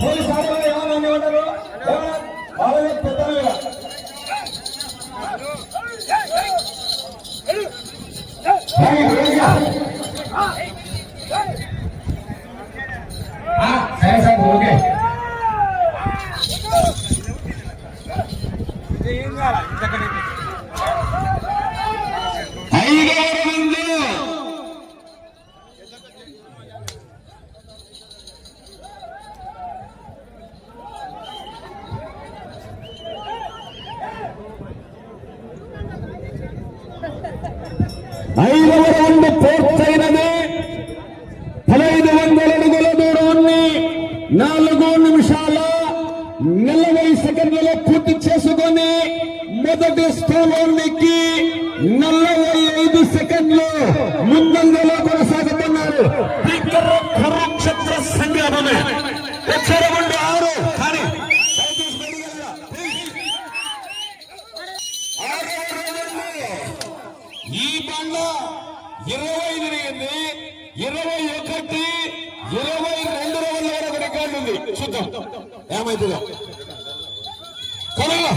Police ఆడవాళ్ళు ఐదవ round పూర్తయినది. పదహైదు వందల అడుగుల దూరాన్ని నాలుగు నిమిషాల నలభై సెకండ్లలో పూర్తి చేసుకొని మొదటి స్థానానికి ఈ ఇరవై జరిగింది. ఇరవై ఒకటి ఇరవై రెండు రోజుల వరకు రికార్డు ఉంది. చూద్దాం. ఏమైతుందో. కొనగా